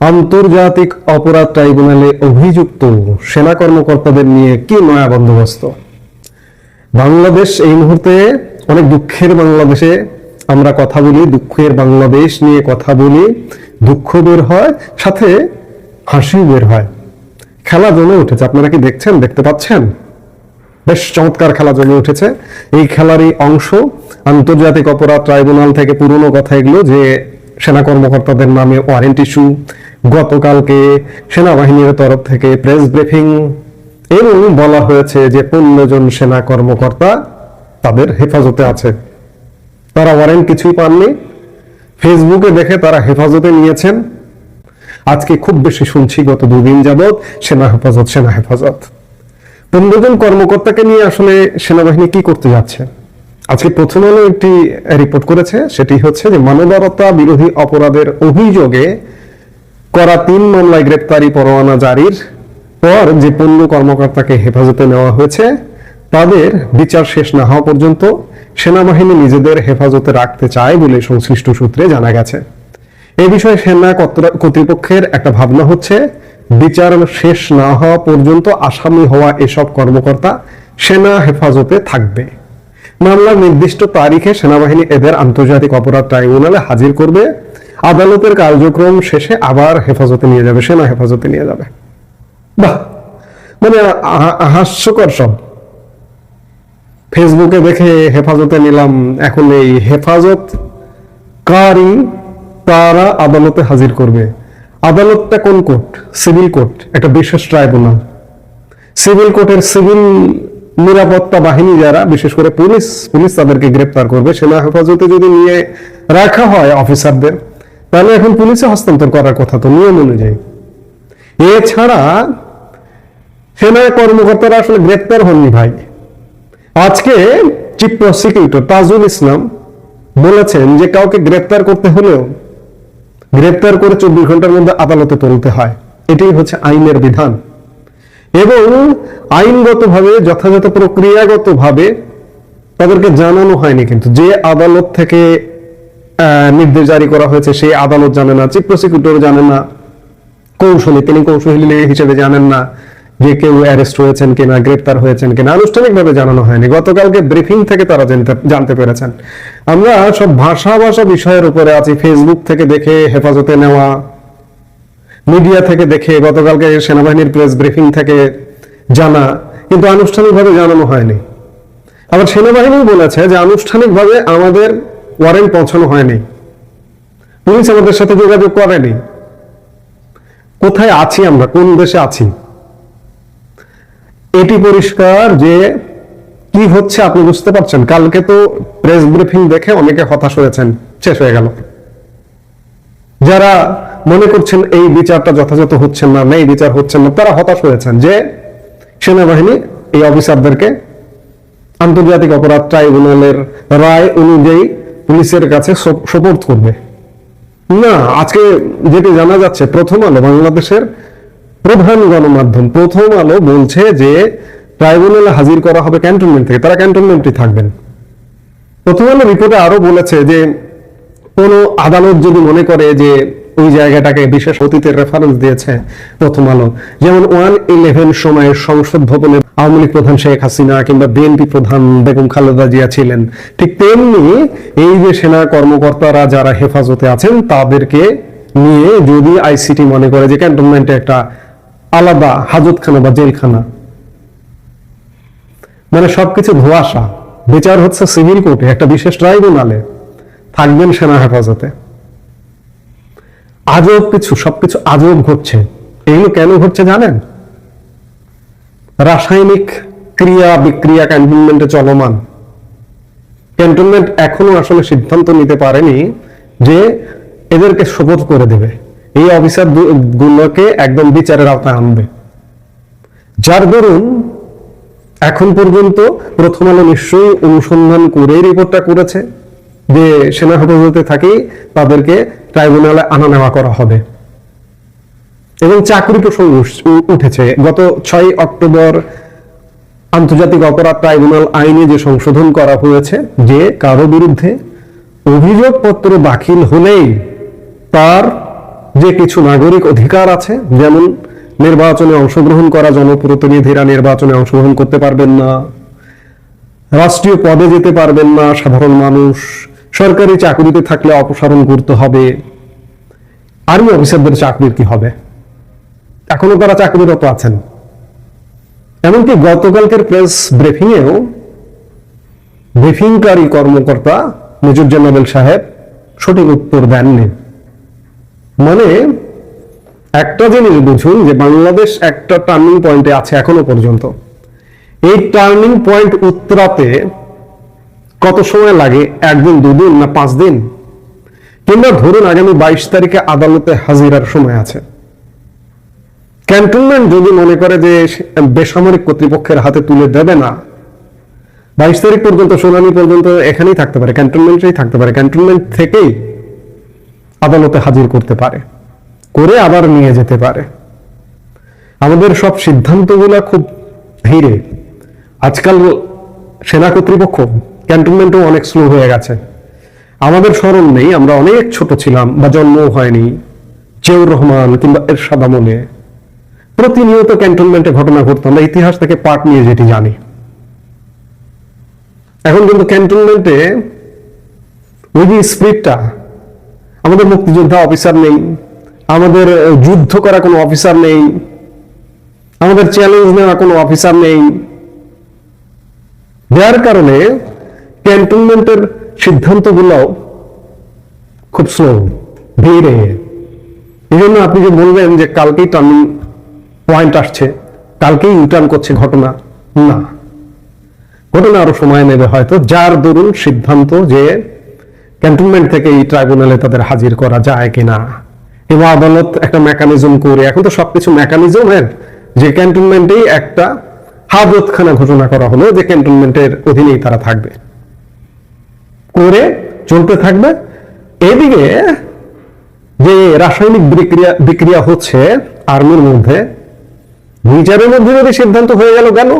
আন্তর্জাতিক অপরাধ ট্রাইব্যুনালে অভিযুক্ত সেনা কর্মকর্তাদের নিয়ে কি নয়া বন্দোবস্ত? বাংলাদেশ এই মুহূর্তে অনেক দুঃখের বাংলাদেশে। আমরা কথা বলি দুঃখের বাংলাদেশ নিয়ে কথা বলি। দুঃখ বের হয়, সাথে হাসিও বের হয়। খেলা জমে উঠেছে, আপনারা কি দেখছেন, দেখতে পাচ্ছেন? বেশ চমৎকার খেলা জমে উঠেছে। এই খেলারই অংশ আন্তর্জাতিক অপরাধ ট্রাইব্যুনাল থেকে পুরনো কথা এগুলো যে সেনা কর্মকর্তাদের নামে ওয়ারেন্ট ইস্যু গতকালকে সেনাবাহিনীর তরফ থেকে প্রেস ব্রিফিং এবং বলা হয়েছে যে পনেরো জন সেনা কর্মকর্তা তাদের হেফাজতে আছে। তারা ওয়ারেন্ট কিছুই পাননি। ফেসবুকে দেখে তারা হেফাজতে নিয়েছেন। আজকে খুব বেশি শুনছি গত দুদিন যাবৎ সেনা হেফাজত সেনা হেফাজত। পনেরো জন কর্মকর্তাকে নিয়ে আসলে সেনাবাহিনী কি করতে যাচ্ছে? আজকে প্রথম আলো একটি রিপোর্ট করেছে। সেটি হচ্ছে যে মানবতা বিরোধী অপরাধের অভিযোগে করা তিন মামলায় গ্রেপ্তারি পরোয়ানা জারির পর যে পনেরো কর্মকর্তাকে হেফাজতে নেওয়া হয়েছে, তাদের বিচার শেষ না হওয়া পর্যন্ত সেনাবাহিনী নিজেদের হেফাজতে রাখতে চায় বলে সংশ্লিষ্ট সূত্রে জানা গেছে। এই বিষয়ে সেনা কর্তৃপক্ষের একটা ভাবনা হচ্ছে, বিচার শেষ না হওয়া পর্যন্ত আসামি হওয়া এসব কর্মকর্তা সেনা হেফাজতে থাকবে। মামলার নির্দিষ্ট তারিখে সেনাবাহিনী এদের আন্তর্জাতিক অপরাধ ট্রাইব্যুনালে হাজির করবে। আদালতের কার্যক্রম শেষে আবার হেফাজতে নিয়ে যাবে, সেনা হেফাজতে নিয়ে যাবে। বাহ! মানে হাস্যকর সব। ফেসবুকে দেখে হেফাজতে নিলাম, এখন এই হেফাজত কারি তারা আদালতে হাজির করবে। আদালতটা কোন কোর্ট? সিভিল কোর্ট, একটা বিশেষ ট্রাইব্যুনাল। সিভিল কোর্টের সিভিল নিরাপত্তা বাহিনী যারা, বিশেষ করে পুলিশ পুলিশ তাদেরকে গ্রেপ্তার করবে। সেনা হেফাজতে যদি নিয়ে রাখা হয় অফিসারদের তাহলে এখন পুলিশে হস্তান্তর করার কথা তো নিয়ম অনুযায়ী। এছাড়া সেনা কর্মকর্তারা আসলে গ্রেপ্তার হননি ভাই। আজকে চিফ প্রসিকিউটর তাজুল ইসলাম বলেছেন যে কাউকে গ্রেপ্তার করতে হলেও গ্রেপ্তার করে চব্বিশ ঘণ্টার মধ্যে আদালতে তুলতে হয়। এটাই হচ্ছে আইনের বিধান। এবং আইনগতভাবে, যথাযথ প্রক্রিয়াগতভাবে তাদেরকে জানানো হয়নি কিন্তু। যে আদালত থেকে নির্দেশ জারি করা হয়েছে, সেই আদালত জানে না, চিফ প্রসিকিউটর জানে না, কৌশলী, তিনি কৌশলী হিসেবে জানেন না যে কেউ অ্যারেস্ট হয়েছেন কিনা, গ্রেপ্তার হয়েছেন কিনা, আনুষ্ঠানিকভাবে জানানো হয়নি। গতকালকে ব্রিফিং থেকে তারা জানতে- পেরেছেন। আমরা সব ভাষা ভাষা বিষয়ের উপরে আছি ফেসবুক থেকে দেখে, হেফাজতে নেওয়া মিডিয়া থেকে দেখে, গতকালকে সেনাবাহিনীর প্রেস ব্রিফিং থেকে জানা, কিন্তু আনুষ্ঠানিকভাবে জানানো হয়নি। আবার সেনাবাহিনী বলেছে যে আনুষ্ঠানিকভাবে আমাদের ওয়ারেন্ট পৌঁছানো হয়নি। পুলিশ আমাদের সাথে যোগাযোগ করেনি। কোথায় আছি আমরা? কোন দেশে আছি? এটি পরিষ্কার যে কি হচ্ছে আপনি বুঝতে পারছেন? কালকে তো প্রেস ব্রিফিং দেখে অনেকে হতাশ হয়েছেন। শেষ হয়ে গেল। যারা মনে করছেন এই বিচারটা যথাযথ হচ্ছেন না না এই বিচার হচ্ছে না, তারা হতাশ হয়েছেন যে সেনাবাহিনী এই অফিসারদেরকে আন্তর্জাতিক অপরাধ ট্রাইব্যুনালের রায় অনুযায়ী পুলিশের কাছে সপোর্ট করবে। না, আজকে যেটি জানা যাচ্ছে, প্রথম আলো বাংলাদেশের প্রধান গণমাধ্যম, প্রথম আলো বলছে যে ট্রাইব্যুনালে হাজির করা হবে ক্যান্টনমেন্ট থেকে, তারা ক্যান্টনমেন্টই থাকবেন। প্রথম আলো রিপোর্টে আরও বলেছে যে কোনো আদালত যদি মনে করে যে ওই জায়গাটাকে বিশেষ অতীতের রেফারেন্স দিয়েছে প্রথম আলো। যেমন ওয়ান ইলেভেন সময়ের সংসদ ভবনে আওয়ামী লীগ প্রধান শেখ হাসিনা কিংবা বিএনপি প্রধান বেগম খালেদা জিয়া ছিলেন। ঠিক তেমনি এই যে সেনা কর্মকর্তারা যারা হেফাজতে আছেন, তাদেরকে নিয়ে যদি আইসিটি মনে করে যে ক্যান্টনমেন্টে একটা আলাদা হাজতখানা বা জেলখানা মানে সবকিছু ধোয়াশা। বিচার হচ্ছে সিভিল কোর্টে, একটা বিশেষ ট্রাইব্যুনালে। থাকবেন সেনা হেফাজতে। আজব কিছু, সবকিছু আজব ঘটছে। এগুলো কেন ঘটছে জানেন? রাসায়নিক ক্রিয়া বিক্রিয়া ক্যান্টনমেন্টে চলমান। ক্যান্টনমেন্ট এখনও আসলে সিদ্ধান্ত নিতে পারেনি যে এদেরকে শপথ করে দেবে। এই অফিসার গুলোকে একদম বিচারের আওতায় আনবে। যার দরুন এখন পর্যন্ত প্রথম আলো নিশ্চয়ই অনুসন্ধান করে রিপোর্টটা করেছে। যে সেনা হেফাজতে থাকি, তাদেরকে ট্রাইব্যুনালে আনা নেওয়া করা হবে। এবং চাকরি প্রসঙ্গ উঠেছে। গত ছয় অক্টোবর আন্তর্জাতিক অপরাধ ট্রাইব্যুনাল আইনে যে সংশোধন করা হয়েছে, যে কারও বিরুদ্ধে অভিযোগপত্র দাখিল হলেই তার যে কিছু নাগরিক অধিকার আছে, যেমন নির্বাচনে অংশগ্রহণ করা জনপ্রতিনিধিরা নির্বাচনে অংশগ্রহণ করতে পারবেন না, রাষ্ট্রীয় পদে যেতে পারবেন না সাধারণ মানুষ সরকারি চাকরিতে থাকলে অপসারণ করতে হবে। আর্মি অফিসারদের চাকরির কি হবে? এখনও তারা চাকরিরত আছেন। এমনকি গতকালকের প্রেস ব্রিফিংয়েও ব্রিফিংকারী কর্মকর্তা মেজর জেনারেল সাহেব সঠিক উত্তর দেননি। মানে একটা জিনিস বুঝুন যে বাংলাদেশ একটা টার্নিং পয়েন্টে আছে এখনও পর্যন্ত। এই টার্নিং পয়েন্ট উত্তরাতে কত সময় লাগে? একদিন, দুদিন না পাঁচ দিন কিংবা ধরুন আগামী বাইশ তারিখে আদালতে হাজিরার সময় আছে। ক্যান্টনমেন্ট যদি মনে করে যে বেসামরিক কর্তৃপক্ষের হাতে তুলে দেবে না, বাইশ তারিখ পর্যন্ত, শুনানি পর্যন্ত এখানেই থাকতে পারে, ক্যান্টনমেন্টেই থাকতে পারে, ক্যান্টনমেন্ট থেকেই আদালতে হাজির করতে পারে, করে আবার নিয়ে যেতে পারে। আমাদের সব সিদ্ধান্তগুলো খুব ধীরে। আজকাল সেনা কর্তৃপক্ষ ক্যান্টনমেন্টও অনেক স্লো হয়ে গেছে। আমাদের স্মরণ নেই, আমরা অনেক ছোট ছিলাম বা জন্মও হয়নি, জিয়াউর রহমান কিংবা এরশাদ আমলে। প্রতিনিয়ত ক্যান্টনমেন্টে ঘটনা ঘটতো, আমরা ইতিহাস থেকে পাঠ নিয়ে যেটি জানি। এখন কিন্তু ক্যান্টনমেন্টে ওই যে স্পিরিটটা আমাদের মুক্তিযোদ্ধা অফিসার নেই, আমাদের যুদ্ধ করা কোনো অফিসার নেই, আমাদের চ্যালেঞ্জ নেওয়া কোনো অফিসার নেই। যার কারণে ক্যান্টনমেন্টের সিদ্ধান্তগুলো খুব স্লো ধীরে এই জন্য আপনি যে বলবেন যে কালকেই টার্নিং পয়েন্ট আসছে, কালকেই ইউটার্ন করছে ঘটনা, না। ঘটনা আরও সময় নেবে হয়তো, যার দরুন সিদ্ধান্ত যে ক্যান্টনমেন্ট থেকে এই ট্রাইব্যুনালে তাদের হাজির করা যায় কিনা। এবং আদালত একটা মেকানিজম করে, এখন তো সবকিছু মেকানিজমের যে ক্যান্টনমেন্টেই একটা হাজতখানা ঘোষণা করা হলো যে ক্যান্টনমেন্টের অধীনেই তারা থাকবে। করে চলতে থাকবে। এদিকে যে রাসায়নিক বিক্রিয়া বিক্রিয়া হচ্ছে আর্মির মধ্যে, বিচারের মধ্যে যদি সিদ্ধান্ত হয়ে গেল গেল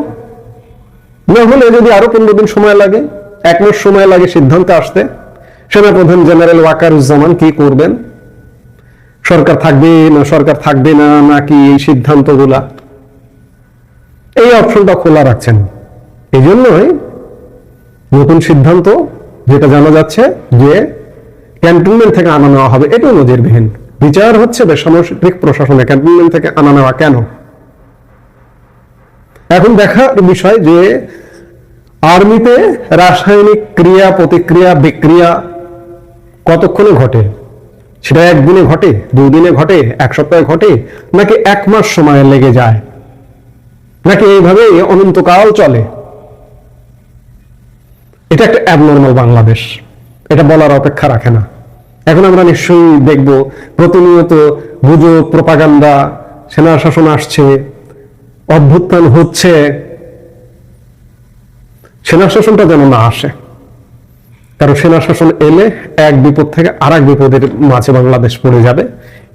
না হলে যদি আরও পনেরো দিন সময় লাগে, এক মাস সময় লাগে সিদ্ধান্তে আসতে, সেনাপ্রধান জেনারেল ওয়াকারুজ্জামান কি করবেন? সরকার থাকবে না, সরকার থাকবে না, নাকি এই সিদ্ধান্তগুলা? এই অপশনটা খোলা রাখছেন। এই জন্যই নতুন সিদ্ধান্ত যেটা জানা যাচ্ছে যে ক্যান্টনমেন্ট থেকে আনা নেওয়া হবে, এটাও নজিরবিহীন বিচার হচ্ছে বেসামরিক প্রশাসনে ক্যান্টনমেন্ট থেকে আনা নেওয়া কেন? এখন দেখার বিষয় যে আর্মিতে রাসায়নিক ক্রিয়া, প্রতিক্রিয়া, বিক্রিয়া কতক্ষণে ঘটে? সেটা একদিনে ঘটে দুই দিনে ঘটে, এক সপ্তাহে ঘটে, নাকি এক মাস সময় লেগে যায়? নাকি এইভাবে অনন্তকাল চলে? এটা একটা অ্যাবনর্মাল বাংলাদেশ। এটা বলার অপেক্ষা রাখে না। এখন আমরা নিশ্চয়ই দেখব, প্রতিনিয়ত গুজব প্রপাগান্ডা সেনা শাসন আসছে, অভ্যুত্থান হচ্ছে। সেনা শাসনটা যেন না আসে। কারণ সেনা শাসন এলে এক বিপদ থেকে আর এক বিপদের মাঝে বাংলাদেশ পড়ে যাবে।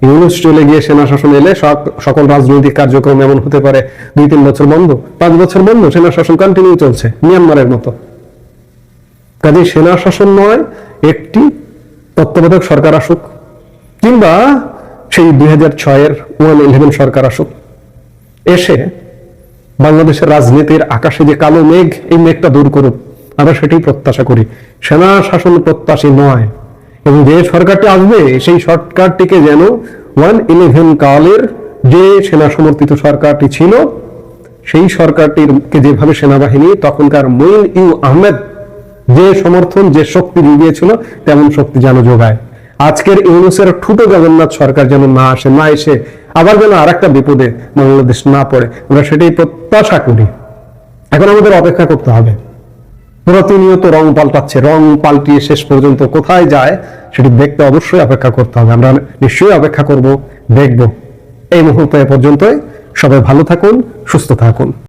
ইউনুস চলে গিয়ে সেনা শাসন এলে সক- সকল রাজনৈতিক কার্যক্রম এমন হতে পারে দুই তিন বছর বন্ধ, পাঁচ বছর বন্ধ, সেনা শাসন কন্টিনিউ চলছে, মিয়ানমারের মতো। কাজে সেনা শাসন নয়, একটি তত্ত্বাবধায়ক সরকার আসুক, কিংবা সেই দুই হাজার ছয়ের ওয়ান ইলেভেন সরকার আসুক, এসে বাংলাদেশের রাজনীতির আকাশে যে কালো মেঘ, এই মেঘটা দূর করুক। আমরা সেটাই প্রত্যাশা করি। সেনা শাসন প্রত্যাশী নয়, এবং যে সরকারটি আসবে, সেই সরকারটিকে যেন ওয়ান ইলেভেন কালের যে সেনা সমর্থিত সরকারটি ছিল, সেই সরকারটির যেভাবে সেনাবাহিনী, তখনকার মঈন ইউ আহমেদ যে সমর্থন, যে শক্তি জুগিয়েছিল তেমন শক্তি যেন যোগায়। আজকের ইউনুসের ঠুটো জগন্নাথ সরকার যেন না আসে, না এসে, আবার যেন আর একটা বিপদে বাংলাদেশ না পড়ে, আমরা সেটাই প্রত্যাশা করি। এখন আমাদের অপেক্ষা করতে হবে। প্রতিনিয়ত রং পাল্টাচ্ছে, রং পাল্টিয়ে শেষ পর্যন্ত কোথায় যায়, সেটি দেখতে অবশ্যই অপেক্ষা করতে হবে। আমরা নিশ্চয়ই অপেক্ষা করব, দেখব। এই মুহূর্তে পর্যন্তই। সবাই ভালো থাকুন, সুস্থ থাকুন।